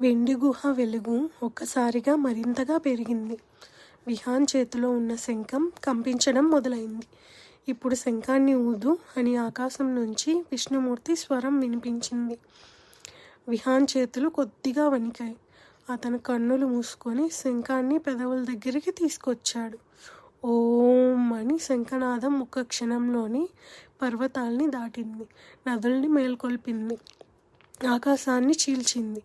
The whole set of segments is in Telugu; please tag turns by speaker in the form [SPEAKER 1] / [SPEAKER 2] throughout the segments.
[SPEAKER 1] వెండి గుహ వెలుగు ఒక్కసారిగా మరింతగా పెరిగింది. విహాన్ చేతిలో ఉన్న శంఖం కంపించడం మొదలైంది. ఇప్పుడు శంఖాన్ని ఊదు అని ఆకాశం నుంచి విష్ణుమూర్తి స్వరం వినిపించింది. విహాన్ చేతులు కొద్దిగా వణికాయి. అతను కన్నులు మూసుకొని శంఖాన్ని పెదవుల దగ్గరికి తీసుకొచ్చాడు. ఓం అని శంఖనాదం ఒక్క క్షణంలోని పర్వతాల్ని దాటింది. నదుల్ని మేల్కొల్పింది. ఆకాశాన్ని చీల్చింది.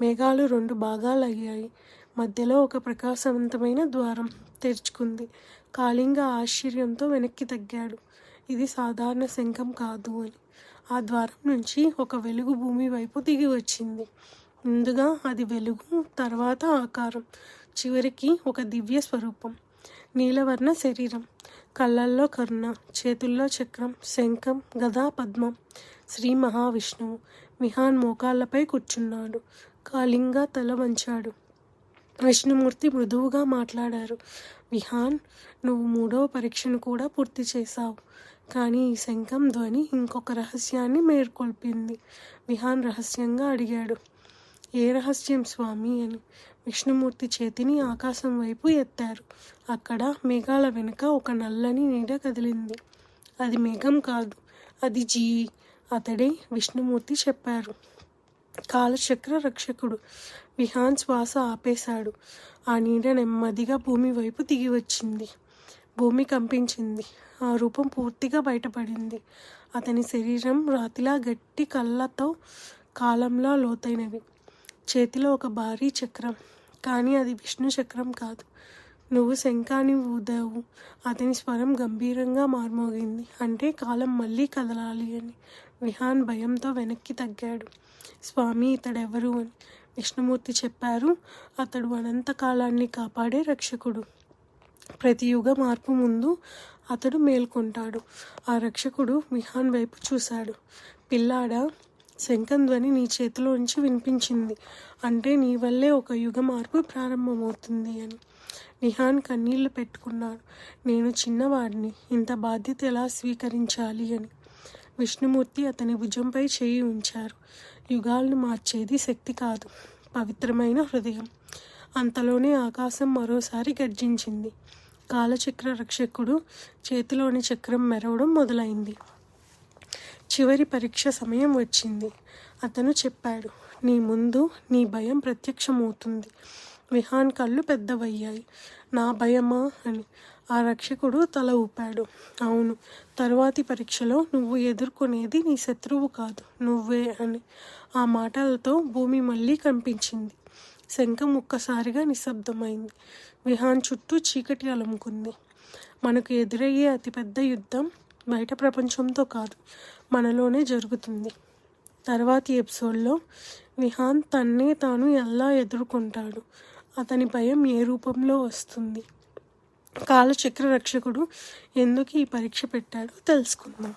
[SPEAKER 1] మేఘాలు రెండు భాగాలయ్యాయి. మధ్యలో ఒక ప్రకాశవంతమైన ద్వారం తెరుచుకుంది. కాళింగ ఆశ్చర్యంతో వెనక్కి తగ్గాడు. ఇది సాధారణ శంఖం కాదు అని. ఆ ద్వారం నుంచి ఒక వెలుగు భూమి వైపు దిగి వచ్చింది. ముందుగా అది వెలుగు, తర్వాత ఆకారం, చివరికి ఒక దివ్య స్వరూపం. నీలవర్ణ శరీరం. కళ్ళల్లో కరుణ, చేతుల్లో చక్రం, శంఖం, గదా పద్మం. శ్రీ మహావిష్ణువు. విహాన్ మోకాళ్ళపై కూర్చున్నాడు. కాలింగ తల వంచాడు. విష్ణుమూర్తి మృదువుగా మాట్లాడారు. విహాన్ నువ్వు మూడవ పరీక్షను కూడా పూర్తి చేశావు. కానీ ఈ శంఖం ధ్వని ఇంకొక రహస్యాన్ని మేల్కొల్పింది. విహాన్ రహస్యంగా అడిగాడు. ఏ రహస్యం స్వామి అని. విష్ణుమూర్తి చేతిని ఆకాశం వైపు ఎత్తారు. అక్కడ మేఘాల వెనుక ఒక నల్లని నీడ కదిలింది. అది మేఘం కాదు. అది జీ. అతడే విష్ణుమూర్తి చెప్పారు. కాలచక్ర రక్షకుడు. విహాన్ శ్వాస ఆపేశాడు. ఆ నీడ నెమ్మదిగా భూమి వైపు దిగి వచ్చింది భూమి కంపించింది. ఆ రూపం పూర్తిగా బయటపడింది. అతని శరీరం రాతిలా గట్టి కళ్ళతో కాలంలో లోతైనవి. చేతిలో ఒక భారీ చక్రం. కానీ అది విష్ణు చక్రం కాదు. నువ్వు శంఖాన్ని ఊదావు. అతని స్వరం గంభీరంగా మార్మోగింది. అంటే కాలం మళ్ళీ కదలాలి అని. విహాన్ భయంతో వెనక్కి తగ్గాడు. స్వామి ఇతడెవరు అని విష్ణుమూర్తి చెప్పారు. అతడు అనంతకాలాన్ని కాపాడే రక్షకుడు. ప్రతి యుగ మార్పు ముందు అతడు మేల్కొంటాడు. ఆ రక్షకుడు విహాన్ వైపు చూశాడు. పిల్లాడా, శంఖం ధ్వని నీ చేతిలో ఉంచి వినిపించింది. అంటే నీ వల్లే ఒక యుగ మార్పు ప్రారంభమవుతుంది అని. నిహాన్ కన్నీళ్ళు పెట్టుకున్నాడు. నేను చిన్నవాడిని. ఇంత బాధ్యత ఎలా స్వీకరించాలి అని. విష్ణుమూర్తి అతని భుజంపై చేయి ఉంచారు. యుగాలను మార్చేది శక్తి కాదు. పవిత్రమైన హృదయం. అంతలోనే ఆకాశం మరోసారి గర్జించింది. కాలచక్ర రక్షకుడు చేతిలోని చక్రం మెరవడం మొదలైంది. చివరి పరీక్ష సమయం వచ్చింది. అతను చెప్పాడు. నీ ముందు నీ భయం ప్రత్యక్షమవుతుంది. విహాన్ కళ్ళు పెద్దవయ్యాయి. నా భయమా అని. ఆ రక్షకుడు తల ఊపాడు. అవును. తరువాతి పరీక్షలో నువ్వు ఎదుర్కొనేది నీ శత్రువు కాదు. నువ్వే అని. ఆ మాటలతో భూమి మళ్ళీ కనిపించింది శంఖం ఒక్కసారిగా నిశ్శబ్దమైంది. విహాన్ చుట్టూ చీకటి అలుముకుంది. మనకు ఎదురయ్యే అతిపెద్ద యుద్ధం బయట ప్రపంచంతో కాదు, మనలోనే జరుగుతుంది. తర్వాతి ఎపిసోడ్లో విహాన్ తన్నే తాను ఎలా ఎదుర్కొంటాడు? అతని భయం ఏ రూపంలో వస్తుంది? కాలచక్ర రక్షకుడు ఎందుకు ఈ పరీక్ష పెట్టాడో తెలుసుకుందాం.